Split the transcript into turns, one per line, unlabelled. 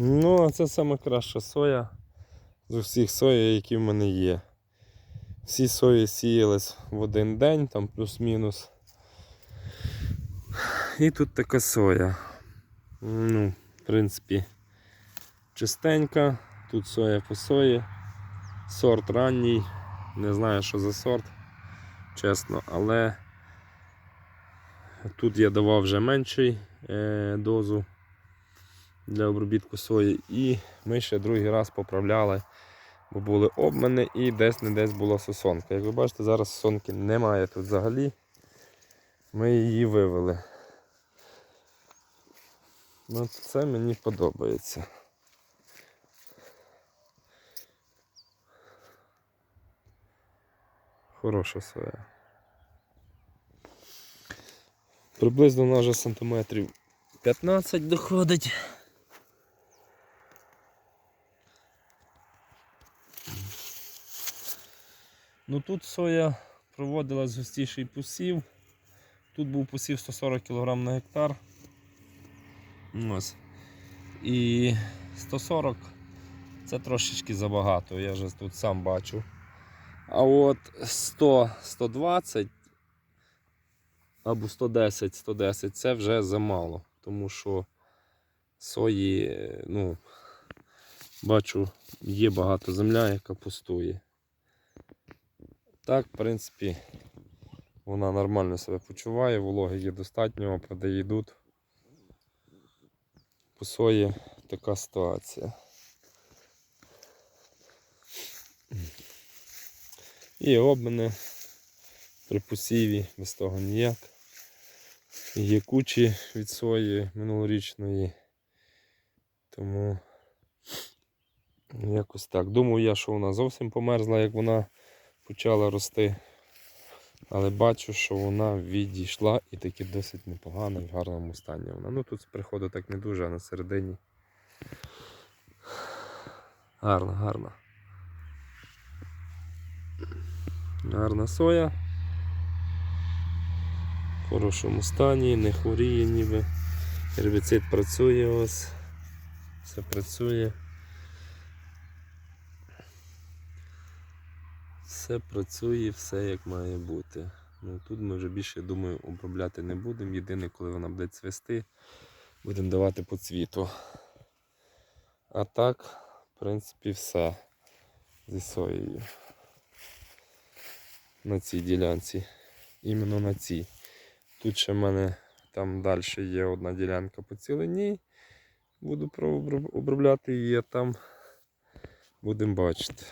Ну, а це саме краща соя з усіх сої, які в мене є. Всі сої сіялись в один день, там плюс-мінус. І тут така соя. Ну, в принципі, чистенька. Тут соя по сої. Сорт ранній. Не знаю, що за сорт, чесно, але тут я давав вже менший е, дозу для обробітку сої. І ми ще другий раз поправляли, бо були обмани і десь не десь була сосонка. Як ви бачите, зараз сосонки немає тут взагалі. Ми її вивели. Ну, це мені подобається. Хороша соя. Приблизно вона вже сантиметрів 15 доходить. Ну тут соя проводила з густіший посів. Тут був посів 140 кг на гектар. Ось. І 140 це трошечки забагато, я вже тут сам бачу. А от 100-120 або 110-110 це вже замало, тому що сої, ну, бачу, є багато земля, яка пустує. Так, в принципі, вона нормально себе почуває, вологи є достатньо, опади йдуть. По така ситуація. І обмини при посіві, без того ніяк. Є кучі від сої минулорічної. Тому якось так. Думаю я, що вона зовсім померзла, як вона почала рости. Але бачу, що вона відійшла і таки досить непогано і в гарному стані вона. Ну тут з приходу так не дуже, а на середині. Гарна, гарна. Гарна соя. В хорошому стані, не хворіє ніби. Гербіцид працює ось. Все працює. Все працює, все як має бути. Ну, тут ми вже більше, думаю, обробляти не будемо. Єдине, коли вона буде цвісти, будемо давати по цвіту. А так, в принципі, все зі соєю. На цій ділянці. Іменно на цій. Тут ще в мене там далі є одна ділянка по цілині. Буду обробляти її, а там будемо бачити.